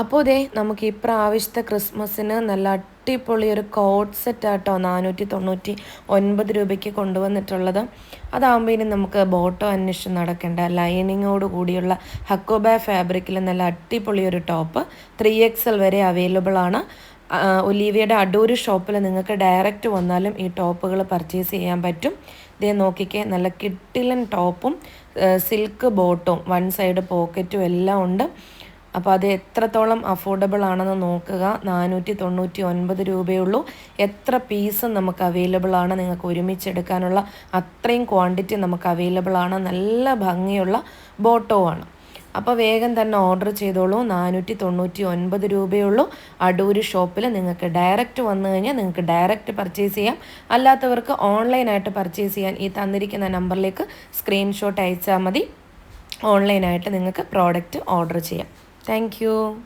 അപ്പോൾ ഇതേ നമുക്ക് ഇപ്രാവശ്യത്തെ ക്രിസ്മസിന് നല്ല അടിപൊളി ഒരു കോട്ട് സെറ്റ് ആട്ടോ നാനൂറ്റി തൊണ്ണൂറ്റി ഒൻപത് രൂപയ്ക്ക് കൊണ്ടുവന്നിട്ടുള്ളത്. അതാകുമ്പോൾ ഇനി നമുക്ക് ബോട്ടോ അന്വേഷിച്ച് നടക്കേണ്ട. ലൈനിങ്ങോട് കൂടിയുള്ള ഹക്കോബാ ഫാബ്രിക്കിൽ നല്ല അടിപൊളി ഒരു ടോപ്പ് ത്രീ എക്സൽ വരെ അവൈലബിൾ ആണ്. ഒലീവിയുടെ അടൂർ ഷോപ്പിൽ നിങ്ങൾക്ക് ഡയറക്റ്റ് വന്നാലും ഈ ടോപ്പുകൾ പർച്ചേസ് ചെയ്യാൻ പറ്റും. ഇതേ നോക്കിക്കേ നല്ല കിട്ടിലൻ ടോപ്പും സിൽക്ക് ബോട്ടും വൺ സൈഡ് പോക്കറ്റും എല്ലാം ഉണ്ട്. അപ്പോൾ അത് എത്രത്തോളം അഫോർഡബിൾ ആണെന്ന് നോക്കുക. നാനൂറ്റി തൊണ്ണൂറ്റി ഒൻപത് രൂപയുള്ളൂ. എത്ര പീസ് നമുക്ക് അവൈലബിൾ ആണ് നിങ്ങൾക്ക് ഒരുമിച്ച് എടുക്കാനുള്ള അത്രയും ക്വാണ്ടിറ്റി നമുക്ക് അവൈലബിൾ ആണ്. നല്ല ഭംഗിയുള്ള ബോട്ടോ ആണ്. അപ്പോൾ വേഗം തന്നെ ഓർഡർ ചെയ്തോളൂ. നാനൂറ്റി തൊണ്ണൂറ്റി ഒൻപത് രൂപയുള്ളൂ. അടൂര് ഷോപ്പിൽ നിങ്ങൾക്ക് ഡയറക്റ്റ് വന്നു കഴിഞ്ഞാൽ നിങ്ങൾക്ക് ഡയറക്റ്റ് പർച്ചേസ് ചെയ്യാം. അല്ലാത്തവർക്ക് ഓൺലൈനായിട്ട് പർച്ചേസ് ചെയ്യാൻ ഈ തന്നിരിക്കുന്ന നമ്പറിലേക്ക് സ്ക്രീൻഷോട്ട് അയച്ചാൽ മതി. ഓൺലൈനായിട്ട് നിങ്ങൾക്ക് പ്രോഡക്റ്റ് ഓർഡർ ചെയ്യാം. thank you.